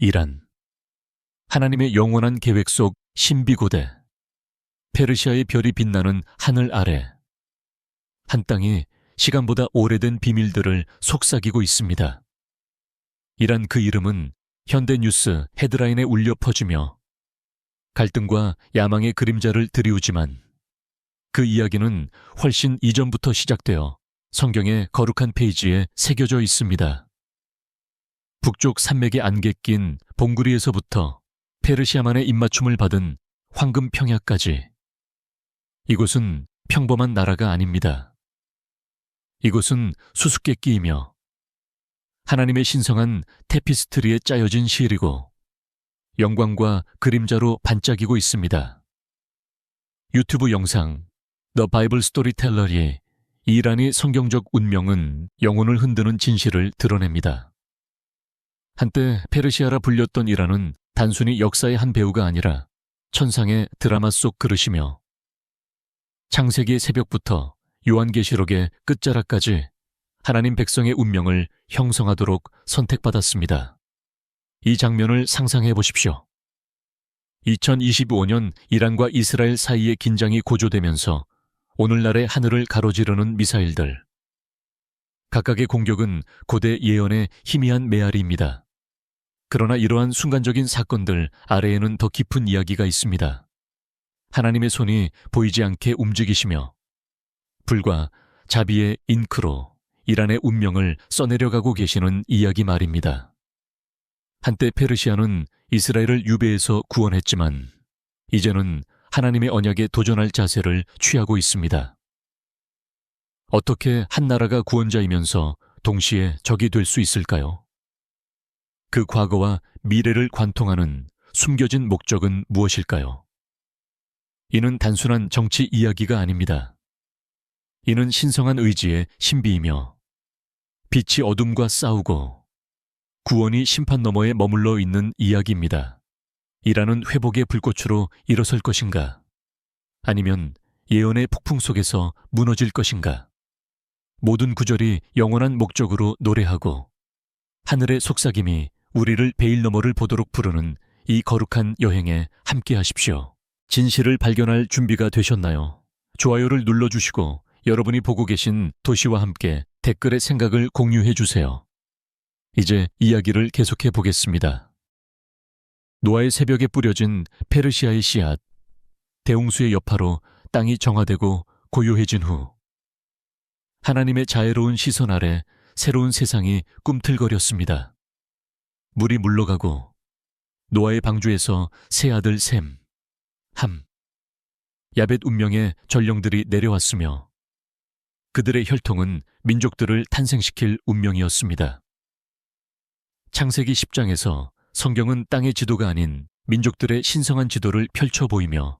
이란. 하나님의 영원한 계획 속 신비고대. 페르시아의 별이 빛나는 하늘 아래. 한 땅이 시간보다 오래된 비밀들을 속삭이고 있습니다. 이란 그 이름은 현대뉴스 헤드라인에 울려 퍼지며 갈등과 야망의 그림자를 드리우지만 그 이야기는 훨씬 이전부터 시작되어 성경의 거룩한 페이지에 새겨져 있습니다. 북쪽 산맥의 안개 낀 봉구리에서부터 페르시아만의 입맞춤을 받은 황금 평야까지 이곳은 평범한 나라가 아닙니다. 이곳은 수수께끼이며 하나님의 신성한 테피스트리에 짜여진 실이고 영광과 그림자로 반짝이고 있습니다. 유튜브 영상 The Bible Storyteller이 이란의 성경적 운명은 영혼을 흔드는 진실을 드러냅니다. 한때 페르시아라 불렸던 이란은 단순히 역사의 한 배우가 아니라 천상의 드라마 속 그릇이며 창세기의 새벽부터 요한계시록의 끝자락까지 하나님 백성의 운명을 형성하도록 선택받았습니다. 이 장면을 상상해 보십시오. 2025년 이란과 이스라엘 사이의 긴장이 고조되면서 오늘날의 하늘을 가로지르는 미사일들. 각각의 공격은 고대 예언의 희미한 메아리입니다. 그러나 이러한 순간적인 사건들 아래에는 더 깊은 이야기가 있습니다. 하나님의 손이 보이지 않게 움직이시며 불과 자비의 잉크로 이란의 운명을 써내려가고 계시는 이야기 말입니다. 한때 페르시아는 이스라엘을 유배에서 구원했지만 이제는 하나님의 언약에 도전할 자세를 취하고 있습니다. 어떻게 한 나라가 구원자이면서 동시에 적이 될 수 있을까요? 그 과거와 미래를 관통하는 숨겨진 목적은 무엇일까요? 이는 단순한 정치 이야기가 아닙니다. 이는 신성한 의지의 신비이며 빛이 어둠과 싸우고 구원이 심판 너머에 머물러 있는 이야기입니다. 이라는 회복의 불꽃으로 일어설 것인가? 아니면 예언의 폭풍 속에서 무너질 것인가? 모든 구절이 영원한 목적으로 노래하고 하늘의 속삭임이 우리를 베일 너머를 보도록 부르는 이 거룩한 여행에 함께 하십시오. 진실을 발견할 준비가 되셨나요? 좋아요를 눌러주시고 여러분이 보고 계신 도시와 함께 댓글의 생각을 공유해 주세요. 이제 이야기를 계속해 보겠습니다. 노아의 새벽에 뿌려진 페르시아의 씨앗, 대홍수의 여파로 땅이 정화되고 고요해진 후 하나님의 자애로운 시선 아래 새로운 세상이 꿈틀거렸습니다. 물이 물러가고 노아의 방주에서 새 아들 셈, 함, 야벳 운명의 전령들이 내려왔으며 그들의 혈통은 민족들을 탄생시킬 운명이었습니다. 창세기 10장에서 성경은 땅의 지도가 아닌 민족들의 신성한 지도를 펼쳐 보이며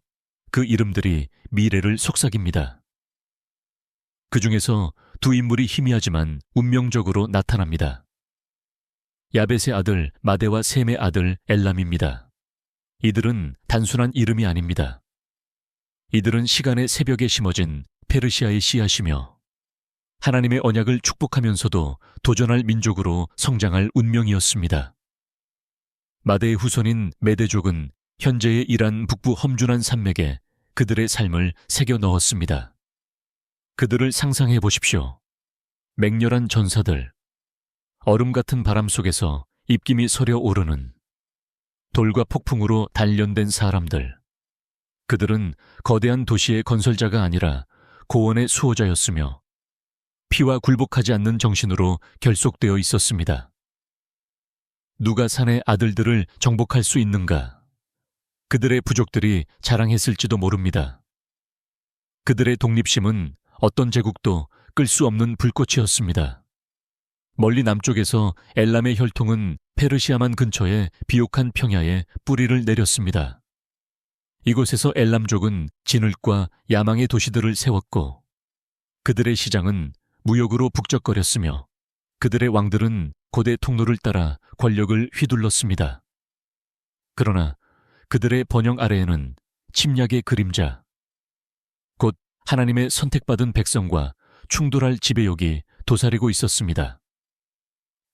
그 이름들이 미래를 속삭입니다. 그 중에서 두 인물이 희미하지만 운명적으로 나타납니다. 야벳의 아들 마데와 셈의 아들 엘람입니다. 이들은 단순한 이름이 아닙니다. 이들은 시간의 새벽에 심어진 페르시아의 씨앗이며 하나님의 언약을 축복하면서도 도전할 민족으로 성장할 운명이었습니다. 마대의 후손인 메대족은 현재의 이란 북부 험준한 산맥에 그들의 삶을 새겨 넣었습니다. 그들을 상상해 보십시오. 맹렬한 전사들, 얼음 같은 바람 속에서 입김이 서려 오르는 돌과 폭풍으로 단련된 사람들. 그들은 거대한 도시의 건설자가 아니라 고원의 수호자였으며 피와 굴복하지 않는 정신으로 결속되어 있었습니다. 누가 산의 아들들을 정복할 수 있는가? 그들의 부족들이 자랑했을지도 모릅니다. 그들의 독립심은 어떤 제국도 끌 수 없는 불꽃이었습니다. 멀리 남쪽에서 엘람의 혈통은 페르시아만 근처의 비옥한 평야에 뿌리를 내렸습니다. 이곳에서 엘람족은 진흙과 야망의 도시들을 세웠고 그들의 시장은 무역으로 북적거렸으며 그들의 왕들은 고대 통로를 따라 권력을 휘둘렀습니다. 그러나 그들의 번영 아래에는 침략의 그림자, 곧 하나님의 선택받은 백성과 충돌할 지배욕이 도사리고 있었습니다.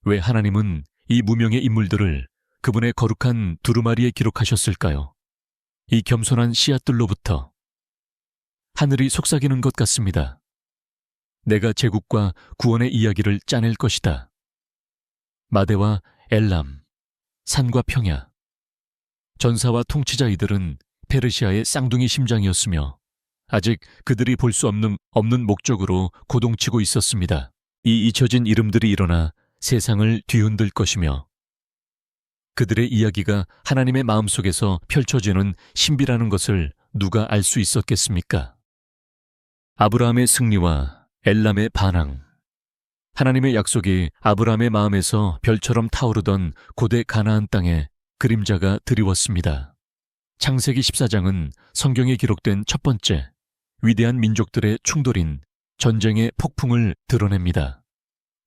왜 하나님은 이 무명의 인물들을 그분의 거룩한 두루마리에 기록하셨을까요? 이 겸손한 씨앗들로부터 하늘이 속삭이는 것 같습니다. 내가 제국과 구원의 이야기를 짜낼 것이다. 마대와 엘람, 산과 평야, 전사와 통치자 이들은 페르시아의 쌍둥이 심장이었으며 아직 그들이 볼 수 없는 없는 목적으로 고동치고 있었습니다. 이 잊혀진 이름들이 일어나 세상을 뒤흔들 것이며 그들의 이야기가 하나님의 마음속에서 펼쳐지는 신비라는 것을 누가 알 수 있었겠습니까? 아브라함의 승리와 엘람의 반항. 하나님의 약속이 아브라함의 마음에서 별처럼 타오르던 고대 가나안 땅에 그림자가 드리웠습니다. 창세기 14장은 성경에 기록된 첫 번째 위대한 민족들의 충돌인 전쟁의 폭풍을 드러냅니다.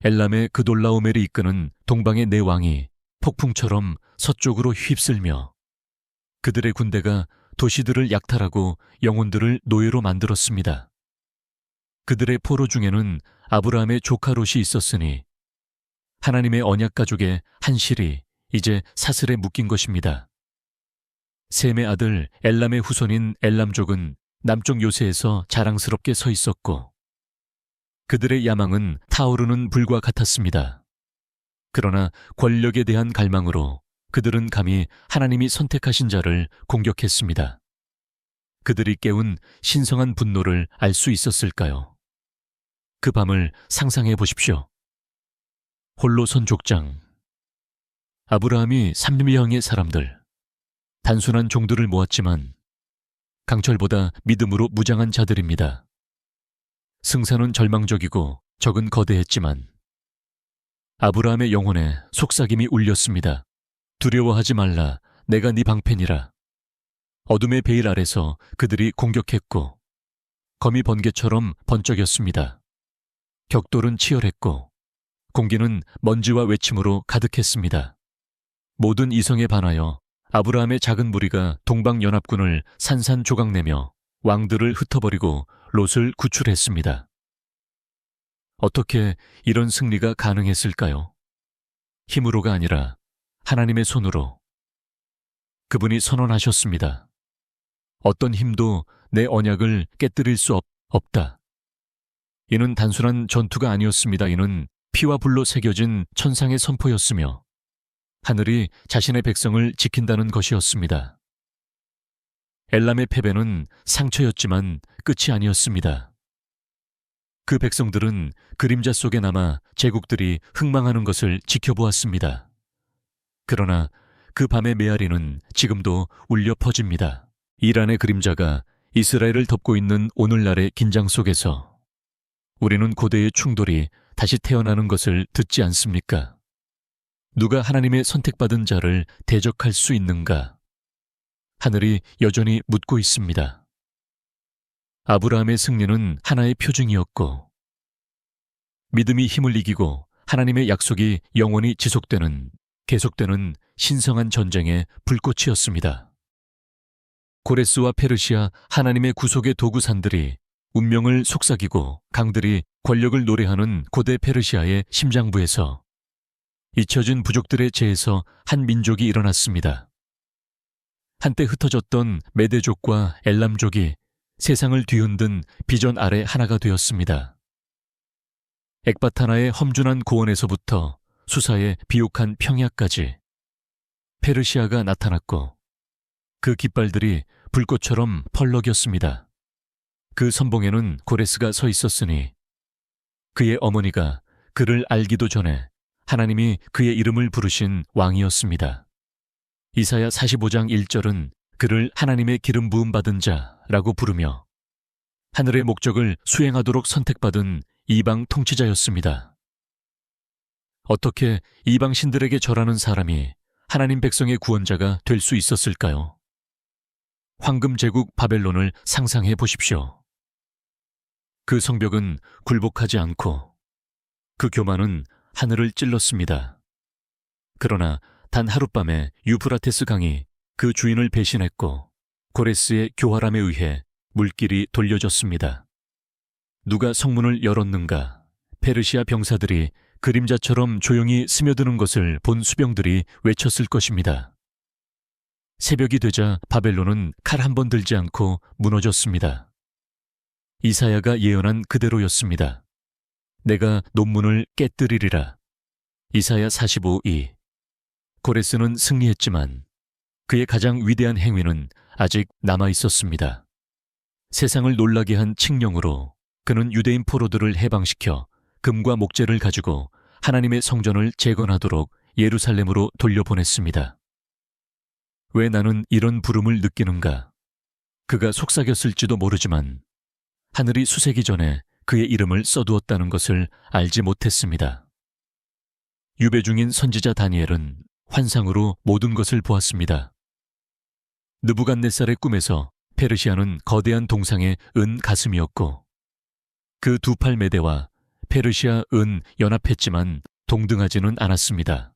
엘람의 그 놀라움을 이끄는 동방의 네 왕이 폭풍처럼 서쪽으로 휩쓸며 그들의 군대가 도시들을 약탈하고 영혼들을 노예로 만들었습니다. 그들의 포로 중에는 아브라함의 조카 롯이 있었으니 하나님의 언약 가족의 한 실이 이제 사슬에 묶인 것입니다. 셈의 아들 엘람의 후손인 엘람족은 남쪽 요새에서 자랑스럽게 서 있었고 그들의 야망은 타오르는 불과 같았습니다. 그러나 권력에 대한 갈망으로 그들은 감히 하나님이 선택하신 자를 공격했습니다. 그들이 깨운 신성한 분노를 알 수 있었을까요? 그 밤을 상상해 보십시오. 홀로 선 족장. 아브라함이 삼명의 사람들. 단순한 종들을 모았지만 강철보다 믿음으로 무장한 자들입니다. 승산은 절망적이고 적은 거대했지만 아브라함의 영혼에 속삭임이 울렸습니다. 두려워하지 말라. 내가 네 방편이라. 어둠의 베일 아래서 그들이 공격했고 거미 번개처럼 번쩍였습니다. 격돌은 치열했고 공기는 먼지와 외침으로 가득했습니다. 모든 이성에 반하여 아브라함의 작은 무리가 동방연합군을 산산조각내며 왕들을 흩어버리고 롯을 구출했습니다. 어떻게 이런 승리가 가능했을까요? 힘으로가 아니라 하나님의 손으로 그분이 선언하셨습니다. 어떤 힘도 내 언약을 깨뜨릴 수 없, 없다. 이는 단순한 전투가 아니었습니다. 이는 피와 불로 새겨진 천상의 선포였으며 하늘이 자신의 백성을 지킨다는 것이었습니다. 엘람의 패배는 상처였지만 끝이 아니었습니다. 그 백성들은 그림자 속에 남아 제국들이 흥망하는 것을 지켜보았습니다. 그러나 그 밤의 메아리는 지금도 울려 퍼집니다. 이란의 그림자가 이스라엘을 덮고 있는 오늘날의 긴장 속에서 우리는 고대의 충돌이 다시 태어나는 것을 듣지 않습니까? 누가 하나님의 선택받은 자를 대적할 수 있는가? 하늘이 여전히 묻고 있습니다. 아브라함의 승리는 하나의 표징이었고, 믿음이 힘을 이기고 하나님의 약속이 영원히 지속되는, 계속되는 신성한 전쟁의 불꽃이었습니다. 고레스와 페르시아 하나님의 구속의 도구산들이 운명을 속삭이고 강들이 권력을 노래하는 고대 페르시아의 심장부에서 잊혀진 부족들의 재에서 한 민족이 일어났습니다. 한때 흩어졌던 메대족과 엘람족이 세상을 뒤흔든 비전 아래 하나가 되었습니다. 엑바타나의 험준한 고원에서부터 수사의 비옥한 평야까지 페르시아가 나타났고 그 깃발들이 불꽃처럼 펄럭였습니다. 그 선봉에는 고레스가 서 있었으니 그의 어머니가 그를 알기도 전에 하나님이 그의 이름을 부르신 왕이었습니다. 이사야 45장 1절은 그를 하나님의 기름 부음 받은 자라고 부르며 하늘의 목적을 수행하도록 선택받은 이방 통치자였습니다. 어떻게 이방 신들에게 절하는 사람이 하나님 백성의 구원자가 될 수 있었을까요? 황금 제국 바벨론을 상상해 보십시오. 그 성벽은 굴복하지 않고 그 교만은 하늘을 찔렀습니다. 그러나 단 하룻밤에 유프라테스 강이 그 주인을 배신했고 고레스의 교활함에 의해 물길이 돌려졌습니다. 누가 성문을 열었는가? 페르시아 병사들이 그림자처럼 조용히 스며드는 것을 본 수병들이 외쳤을 것입니다. 새벽이 되자 바벨론은 칼 한 번 들지 않고 무너졌습니다. 이사야가 예언한 그대로였습니다. 내가 논문을 깨뜨리리라. 이사야 45이 고레스는 승리했지만 그의 가장 위대한 행위는 아직 남아 있었습니다. 세상을 놀라게 한 칙령으로 그는 유대인 포로들을 해방시켜 금과 목재를 가지고 하나님의 성전을 재건하도록 예루살렘으로 돌려보냈습니다. 왜 나는 이런 부름을 느끼는가? 그가 속삭였을지도 모르지만 하늘이 수세기 전에 그의 이름을 써두었다는 것을 알지 못했습니다. 유배 중인 선지자 다니엘은 환상으로 모든 것을 보았습니다. 느부갓네살의 꿈에서 페르시아는 거대한 동상의 은 가슴이었고 그 두팔 매대와 페르시아 은 연합했지만 동등하지는 않았습니다.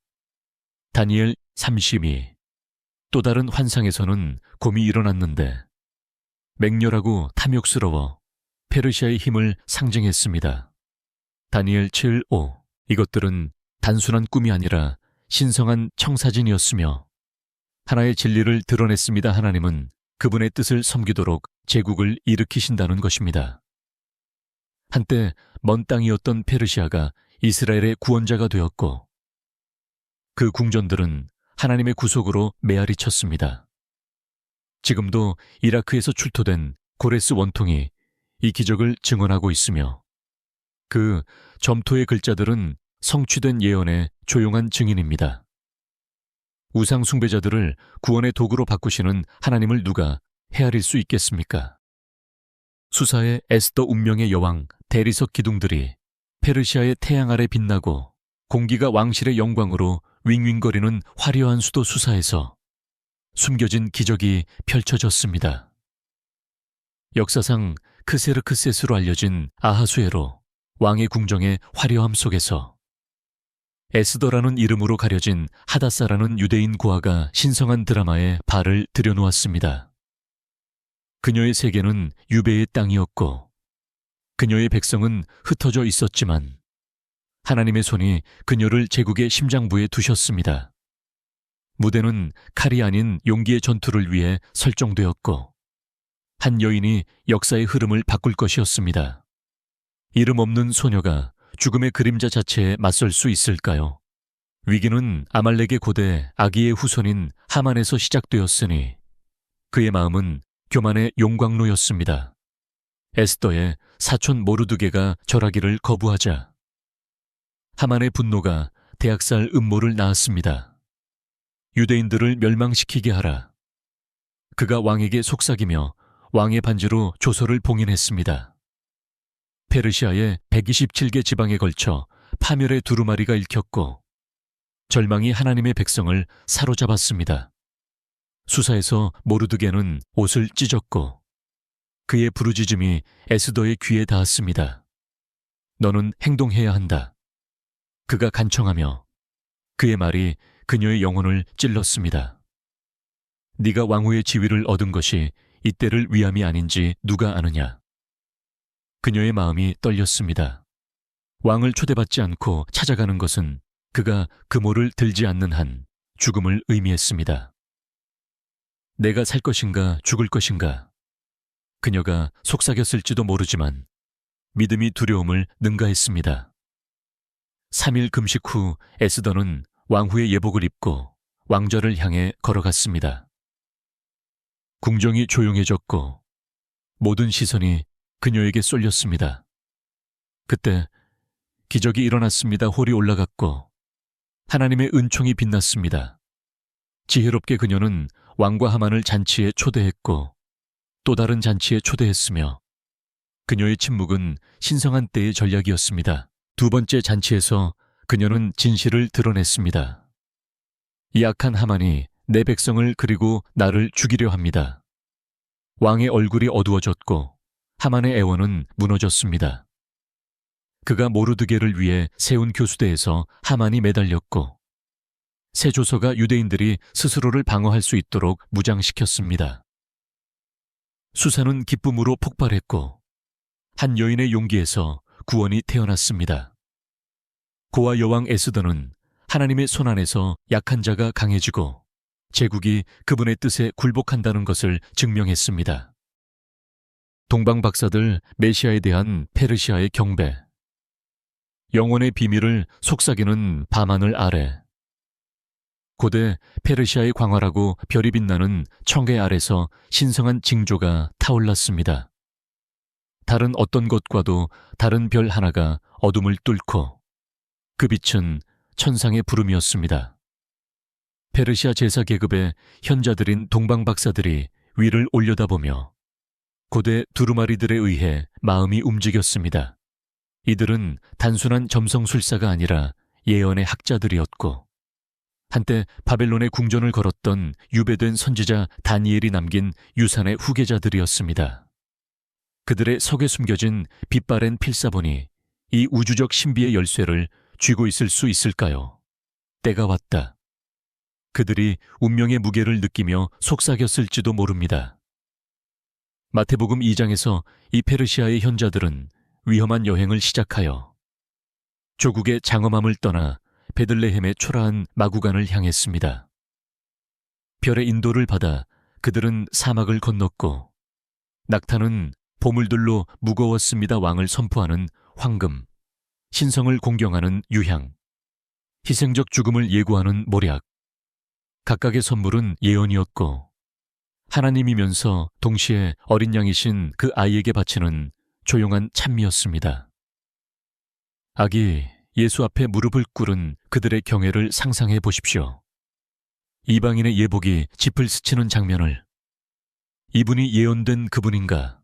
다니엘 32. 또 다른 환상에서는 곰이 일어났는데 맹렬하고 탐욕스러워 페르시아의 힘을 상징했습니다. 다니엘 7, 5. 이것들은 단순한 꿈이 아니라 신성한 청사진이었으며 하나의 진리를 드러냈습니다. 하나님은 그분의 뜻을 섬기도록 제국을 일으키신다는 것입니다. 한때 먼 땅이었던 페르시아가 이스라엘의 구원자가 되었고 그 궁전들은 하나님의 구속으로 메아리 쳤습니다. 지금도 이라크에서 출토된 고레스 원통이 이 기적을 증언하고 있으며 그 점토의 글자들은 성취된 예언의 조용한 증인입니다. 우상 숭배자들을 구원의 도구로 바꾸시는 하나님을 누가 헤아릴 수 있겠습니까? 수사의 에스더 운명의 여왕 대리석 기둥들이 페르시아의 태양 아래 빛나고 공기가 왕실의 영광으로 윙윙거리는 화려한 수도 수사에서 숨겨진 기적이 펼쳐졌습니다. 역사상 크세르크셋으로 알려진 아하수에로 왕의 궁정의 화려함 속에서 에스더라는 이름으로 가려진 하다사라는 유대인 고아가 신성한 드라마에 발을 들여놓았습니다. 그녀의 세계는 유배의 땅이었고 그녀의 백성은 흩어져 있었지만 하나님의 손이 그녀를 제국의 심장부에 두셨습니다. 무대는 칼이 아닌 용기의 전투를 위해 설정되었고 한 여인이 역사의 흐름을 바꿀 것이었습니다. 이름 없는 소녀가 죽음의 그림자 자체에 맞설 수 있을까요? 위기는 아말렉의 고대 아기의 후손인 하만에서 시작되었으니 그의 마음은 교만의 용광로였습니다. 에스더의 사촌 모르드게가 절하기를 거부하자 하만의 분노가 대학살 음모를 낳았습니다. 유대인들을 멸망시키게 하라. 그가 왕에게 속삭이며 왕의 반지로 조서를 봉인했습니다. 페르시아의 127개 지방에 걸쳐 파멸의 두루마리가 읽혔고 절망이 하나님의 백성을 사로잡았습니다. 수사에서 모르드게는 옷을 찢었고 그의 부르짖음이 에스더의 귀에 닿았습니다. 너는 행동해야 한다. 그가 간청하며 그의 말이 그녀의 영혼을 찔렀습니다. 네가 왕후의 지위를 얻은 것이 이때를 위함이 아닌지 누가 아느냐? 그녀의 마음이 떨렸습니다. 왕을 초대받지 않고 찾아가는 것은 그가 금호를 들지 않는 한 죽음을 의미했습니다. 내가 살 것인가 죽을 것인가? 그녀가 속삭였을지도 모르지만 믿음이 두려움을 능가했습니다. 3일 금식 후 에스더는 왕후의 예복을 입고 왕좌를 향해 걸어갔습니다. 궁정이 조용해졌고 모든 시선이 그녀에게 쏠렸습니다. 그때 기적이 일어났습니다. 홀이 올라갔고 하나님의 은총이 빛났습니다. 지혜롭게 그녀는 왕과 하만을 잔치에 초대했고 또 다른 잔치에 초대했으며 그녀의 침묵은 신성한 때의 전략이었습니다. 두 번째 잔치에서 그녀는 진실을 드러냈습니다. 이 악한 하만이 내 백성을 그리고 나를 죽이려 합니다. 왕의 얼굴이 어두워졌고 하만의 애원은 무너졌습니다. 그가 모르드게를 위해 세운 교수대에서 하만이 매달렸고 세조서가 유대인들이 스스로를 방어할 수 있도록 무장시켰습니다. 수사는 기쁨으로 폭발했고 한 여인의 용기에서 구원이 태어났습니다. 고아 여왕 에스더는 하나님의 손안에서 약한 자가 강해지고 제국이 그분의 뜻에 굴복한다는 것을 증명했습니다. 동방 박사들 메시아에 대한 페르시아의 경배. 영혼의 비밀을 속삭이는 밤하늘 아래. 고대 페르시아의 광활하고 별이 빛나는 청계 아래서 신성한 징조가 타올랐습니다. 다른 어떤 것과도 다른 별 하나가 어둠을 뚫고 그 빛은 천상의 부름이었습니다. 페르시아 제사 계급의 현자들인 동방 박사들이 위를 올려다보며 고대 두루마리들에 의해 마음이 움직였습니다. 이들은 단순한 점성술사가 아니라 예언의 학자들이었고 한때 바벨론의 궁전을 걸었던 유배된 선지자 다니엘이 남긴 유산의 후계자들이었습니다. 그들의 석에 숨겨진 빛바랜 필사본이 이 우주적 신비의 열쇠를 쥐고 있을 수 있을까요? 때가 왔다. 그들이 운명의 무게를 느끼며 속삭였을지도 모릅니다. 마태복음 2장에서 이 페르시아의 현자들은 위험한 여행을 시작하여 조국의 장엄함을 떠나 베들레헴의 초라한 마구간을 향했습니다. 별의 인도를 받아 그들은 사막을 건넜고 낙타는 보물들로 무거웠습니다 왕을 선포하는 황금, 신성을 공경하는 유향, 희생적 죽음을 예고하는 모략. 각각의 선물은 예언이었고 하나님이면서 동시에 어린 양이신 그 아이에게 바치는 조용한 찬미였습니다. 아기 예수 앞에 무릎을 꿇은 그들의 경애를 상상해 보십시오. 이방인의 예복이 짚을 스치는 장면을 이분이 예언된 그분인가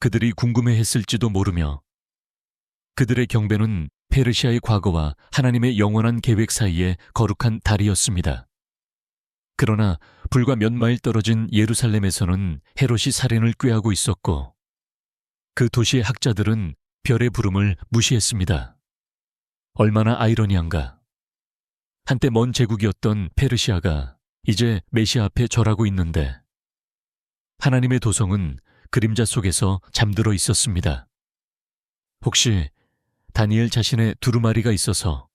그들이 궁금해 했을지도 모르며 그들의 경배는 페르시아의 과거와 하나님의 영원한 계획 사이에 거룩한 달이었습니다. 그러나 불과 몇 마일 떨어진 예루살렘에서는 헤롯이 살인을 꾀하고 있었고 그 도시의 학자들은 별의 부름을 무시했습니다. 얼마나 아이러니한가. 한때 먼 제국이었던 페르시아가 이제 메시아 앞에 절하고 있는데 하나님의 도성은 그림자 속에서 잠들어 있었습니다. 혹시 다니엘 자신의 두루마리가 있어서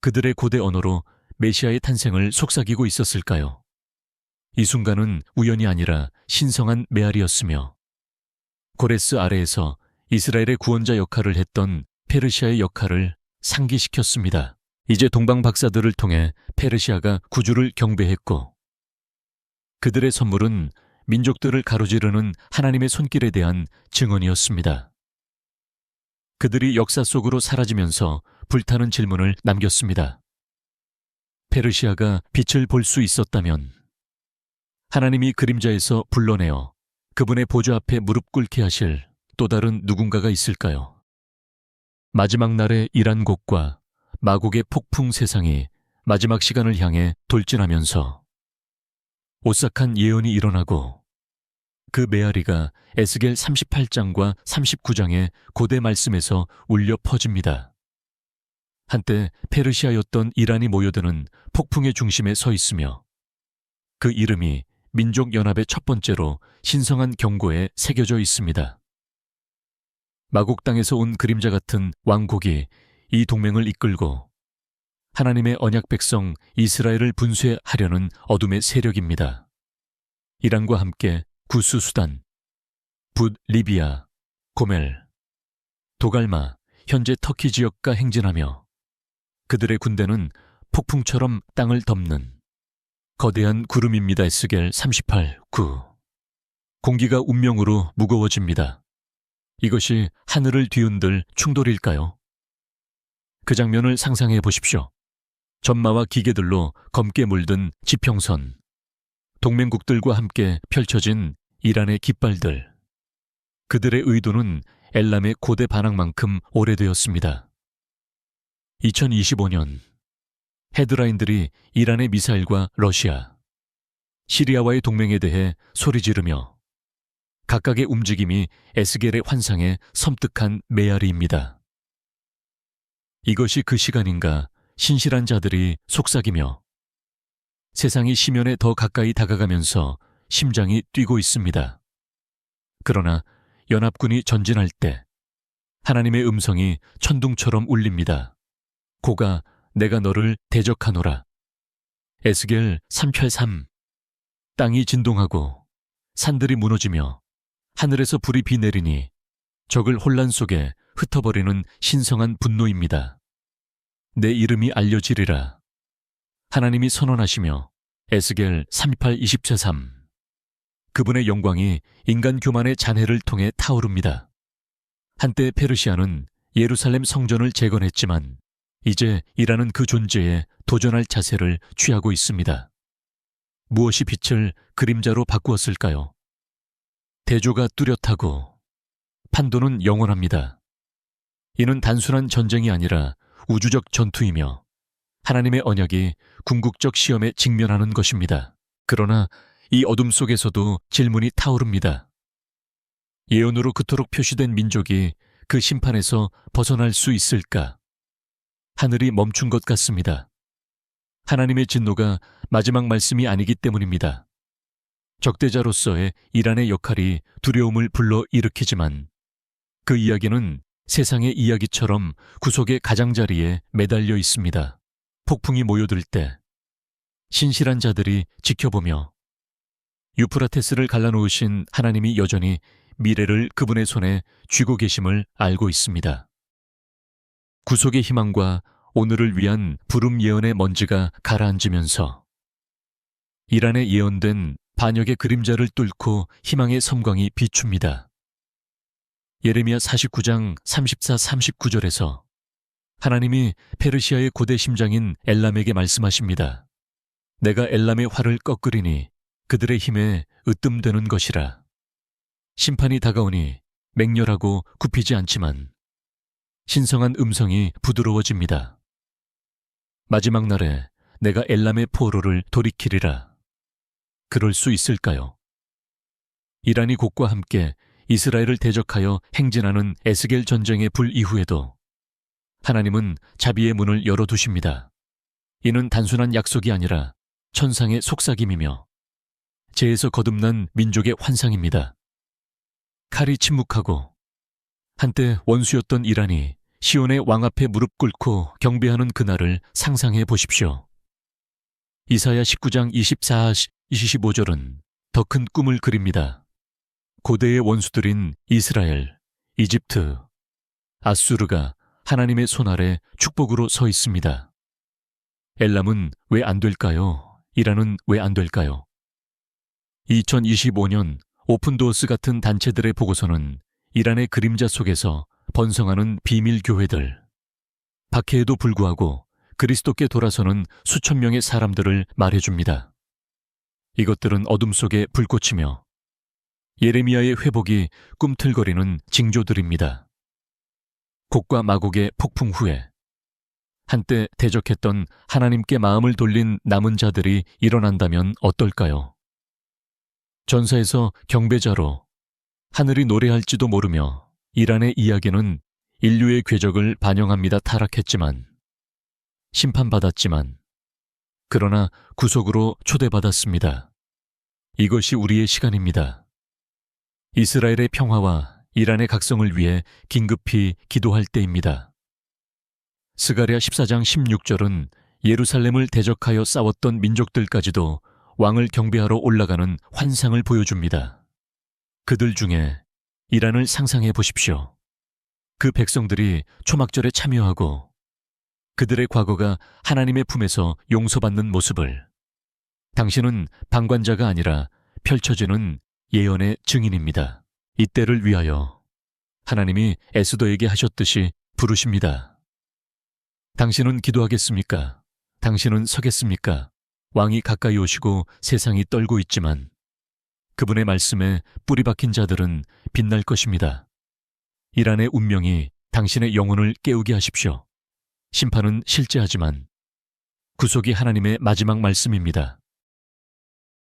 그들의 고대 언어로 메시아의 탄생을 속삭이고 있었을까요? 이 순간은 우연이 아니라 신성한 메아리였으며 고레스 아래에서 이스라엘의 구원자 역할을 했던 페르시아의 역할을 상기시켰습니다. 이제 동방 박사들을 통해 페르시아가 구주를 경배했고 그들의 선물은 민족들을 가로지르는 하나님의 손길에 대한 증언이었습니다. 그들이 역사 속으로 사라지면서 불타는 질문을 남겼습니다. 페르시아가 빛을 볼 수 있었다면 하나님이 그림자에서 불러내어 그분의 보좌 앞에 무릎 꿇게 하실 또 다른 누군가가 있을까요? 마지막 날의 이란 곡과 마곡의 폭풍 세상이 마지막 시간을 향해 돌진하면서 오싹한 예언이 일어나고 그 메아리가 에스겔 38장과 39장의 고대 말씀에서 울려 퍼집니다. 한때 페르시아였던 이란이 모여드는 폭풍의 중심에 서 있으며 그 이름이 민족연합의 첫 번째로 신성한 경고에 새겨져 있습니다. 마곡 땅에서 온 그림자 같은 왕국이 이 동맹을 이끌고 하나님의 언약 백성 이스라엘을 분쇄하려는 어둠의 세력입니다. 이란과 함께 구스 수단, 붓 리비아, 고멜, 도갈마, 현재 터키 지역과 행진하며 그들의 군대는 폭풍처럼 땅을 덮는 거대한 구름입니다. 에스겔 38, 9. 공기가 운명으로 무거워집니다. 이것이 하늘을 뒤흔들 충돌일까요? 그 장면을 상상해 보십시오. 전마와 기계들로 검게 물든 지평선, 동맹국들과 함께 펼쳐진 이란의 깃발들. 그들의 의도는 엘람의 고대 반항만큼 오래되었습니다. 2025년 헤드라인들이 이란의 미사일과 러시아, 시리아와의 동맹에 대해 소리 지르며 각각의 움직임이 에스겔의 환상에 섬뜩한 메아리입니다. 이것이 그 시간인가 신실한 자들이 속삭이며 세상이 시면에 더 가까이 다가가면서 심장이 뛰고 있습니다. 그러나 연합군이 전진할 때 하나님의 음성이 천둥처럼 울립니다. 고가 내가 너를 대적하노라. 에스겔 383 땅이 진동하고 산들이 무너지며 하늘에서 불이 비 내리니 적을 혼란 속에 흩어버리는 신성한 분노입니다. 내 이름이 알려지리라. 하나님이 선언하시며 에스겔 38 24 그분의 영광이 인간 교만의 잔해를 통해 타오릅니다. 한때 페르시아는 예루살렘 성전을 재건했지만 이제 이라는 그 존재에 도전할 자세를 취하고 있습니다. 무엇이 빛을 그림자로 바꾸었을까요? 대조가 뚜렷하고 판도는 영원합니다. 이는 단순한 전쟁이 아니라 우주적 전투이며 하나님의 언약이 궁극적 시험에 직면하는 것입니다. 그러나 이 어둠 속에서도 질문이 타오릅니다. 예언으로 그토록 표시된 민족이 그 심판에서 벗어날 수 있을까? 하늘이 멈춘 것 같습니다. 하나님의 진노가 마지막 말씀이 아니기 때문입니다. 적대자로서의 이란의 역할이 두려움을 불러 일으키지만 그 이야기는 세상의 이야기처럼 구속의 가장자리에 매달려 있습니다. 폭풍이 모여들 때 신실한 자들이 지켜보며 유프라테스를 갈라놓으신 하나님이 여전히 미래를 그분의 손에 쥐고 계심을 알고 있습니다. 구속의 희망과 오늘을 위한 부름 예언의 먼지가 가라앉으면서 이란에 예언된 반역의 그림자를 뚫고 희망의 섬광이 비춥니다. 예레미야 49장 34, 39절에서 하나님이 페르시아의 고대 심장인 엘람에게 말씀하십니다. 내가 엘람의 활을 꺾으리니 그들의 힘에 으뜸되는 것이라. 심판이 다가오니 맹렬하고 굽히지 않지만 신성한 음성이 부드러워집니다. 마지막 날에 내가 엘람의 포로를 돌이키리라. 그럴 수 있을까요? 이란이 곡과 함께 이스라엘을 대적하여 행진하는 에스겔 전쟁의 불 이후에도 하나님은 자비의 문을 열어두십니다. 이는 단순한 약속이 아니라 천상의 속삭임이며 재에서 거듭난 민족의 환상입니다. 칼이 침묵하고 한때 원수였던 이란이 시온의 왕 앞에 무릎 꿇고 경배하는 그날을 상상해 보십시오. 이사야 19장 24, 25절은 더 큰 꿈을 그립니다. 고대의 원수들인 이스라엘, 이집트, 아수르가 하나님의 손 아래 축복으로 서 있습니다. 엘람은 왜 안 될까요? 이란은 왜안 될까요? 2025년 오픈도어스 같은 단체들의 보고서는 이란의 그림자 속에서 번성하는 비밀 교회들, 박해에도 불구하고 그리스도께 돌아서는 수천 명의 사람들을 말해줍니다. 이것들은 어둠 속에 불꽃이며 예레미야의 회복이 꿈틀거리는 징조들입니다. 곡과 마곡의 폭풍 후에 한때 대적했던 하나님께 마음을 돌린 남은 자들이 일어난다면 어떨까요? 전사에서 경배자로 하늘이 노래할지도 모르며 이란의 이야기는 인류의 궤적을 반영합니다 타락했지만 심판받았지만 그러나 구속으로 초대받았습니다. 이것이 우리의 시간입니다. 이스라엘의 평화와 이란의 각성을 위해 긴급히 기도할 때입니다. 스가랴 14장 16절은 예루살렘을 대적하여 싸웠던 민족들까지도 왕을 경배하러 올라가는 환상을 보여줍니다. 그들 중에 이란을 상상해 보십시오. 그 백성들이 초막절에 참여하고 그들의 과거가 하나님의 품에서 용서받는 모습을 당신은 방관자가 아니라 펼쳐지는 예언의 증인입니다. 이때를 위하여 하나님이 에스더에게 하셨듯이 부르십니다. 당신은 기도하겠습니까? 당신은 서겠습니까? 왕이 가까이 오시고 세상이 떨고 있지만 그분의 말씀에 뿌리 박힌 자들은 빛날 것입니다. 이란의 운명이 당신의 영혼을 깨우게 하십시오. 심판은 실제하지만 구속이 하나님의 마지막 말씀입니다.